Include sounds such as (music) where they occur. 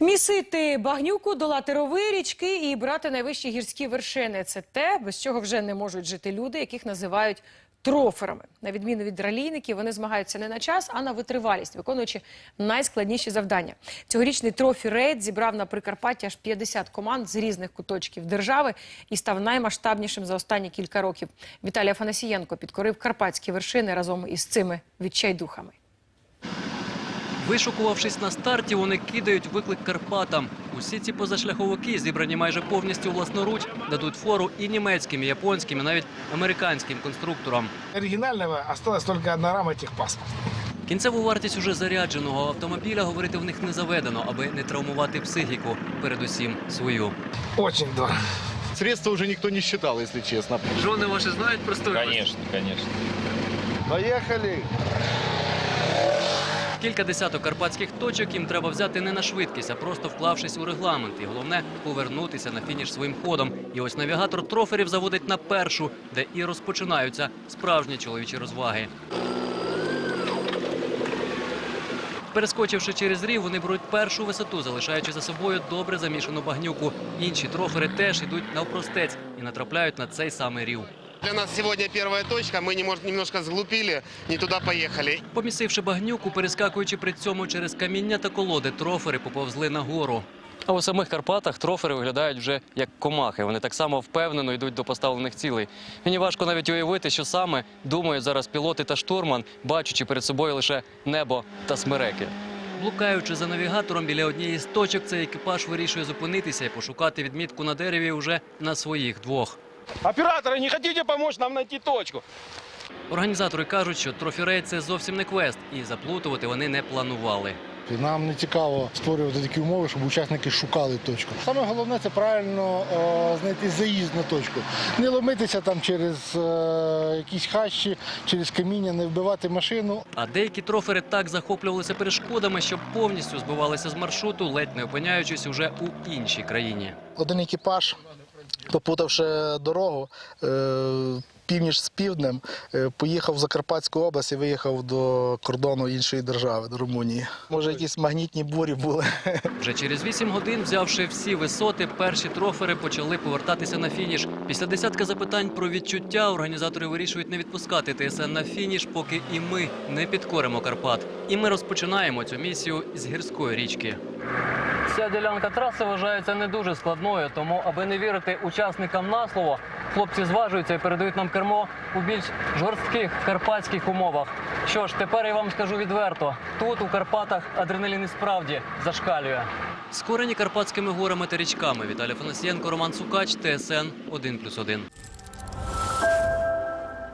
Місити багнюку, долати рови, річки і брати найвищі гірські вершини це те, без чого вже не можуть жити люди, яких називають троферами. На відміну від ралійників, вони змагаються не на час, а на витривалість, виконуючи найскладніші завдання. Цьогорічний трофі рейд зібрав на Прикарпатті аж 50 команд з різних куточків держави і став наймасштабнішим за останні кілька років. Віталій Афанасієнко підкорив карпатські вершини разом із цими відчайдухами. Вишукувавшись на старті, вони кидають виклик Карпатам. Усі ці позашляховики, зібрані майже повністю власноруч, дадуть фору і німецьким, і японським, і навіть американським конструкторам. Оригинального осталась только одна рама техпаспорт. Кінцеву вартість уже зарядженого автомобіля говорити в них не заведено, аби не травмувати психіку, передусім свою. Очень дорого. Средства уже никто не считал, если честно. Жони ваші знають про Конечно, конечно. Поехали! Кілька десяток карпатських точок їм треба взяти не на швидкість, а просто вклавшись у регламент. І головне повернутися на фініш своїм ходом. І ось навігатор троферів заводить на першу, де і розпочинаються справжні чоловічі розваги. Перескочивши через рів, вони беруть першу висоту, залишаючи за собою добре замішану багнюку. Інші трофери теж йдуть навпростець і натрапляють на цей самий рів. Для нас сегодня первая точка. Мы немож- немножко сглупили, не туда поехали. Помісивши багнюку, перескакуючи при цьому через каміння та колоди, трофери поповзли нагору. А у самих Карпатах трофери виглядають вже як комахи. Вони так само впевнено йдуть до поставлених цілей. Мені важко навіть уявити, що саме думають зараз пілоти та штурман, бачачи перед собою лише небо та смереки. Блукаючи за навігатором біля однієї з точок, цей екіпаж вирішує зупинитися і пошукати відмітку на дереві уже на своїх двох. Операторы, не хотите помочь нам найти точку? Організатори кажуть, що трофірейд – це зовсім не квест, і заплутувати вони не планували. Нам не цікаво створювати такі умови, щоб учасники шукали точку. Саме головне це правильно е, знайти заїзд на точку. Не ломитися там через е, якісь хащі, через каміння, не вбивати машину. А деякі трофери так захоплювалися перешкодами, що повністю збивалися з маршруту, ледь не опиняючись уже у іншій країні. Один екіпаж, попутавши дорогу, е, північ з півднем, е, поїхав в Закарпатську область і виїхав до кордону іншої держави, до Румунії. Може, якісь магнітні бурі були. (laughs) Вже через 8 годин, взявши всі висоти, перші трофери почали повертатися на фініш. Після десятка запитань про відчуття організатори вирішують не відпускати ТСН на фініш, поки і ми не підкоримо Карпат. І ми розпочинаємо цю місію з гірської річки. Ця ділянка траси вважається не дуже складною, тому, аби не вірити учасникам на слово, хлопці зважуються і передають нам кермо у більш жорстких карпатських умовах. Що ж, тепер я вам скажу відверто: тут у Карпатах адреналін і справді зашкалює. Скорені карпатськими горами та річками. Віталій Фанасієнко, Роман Сукач, ТСН 1+,1.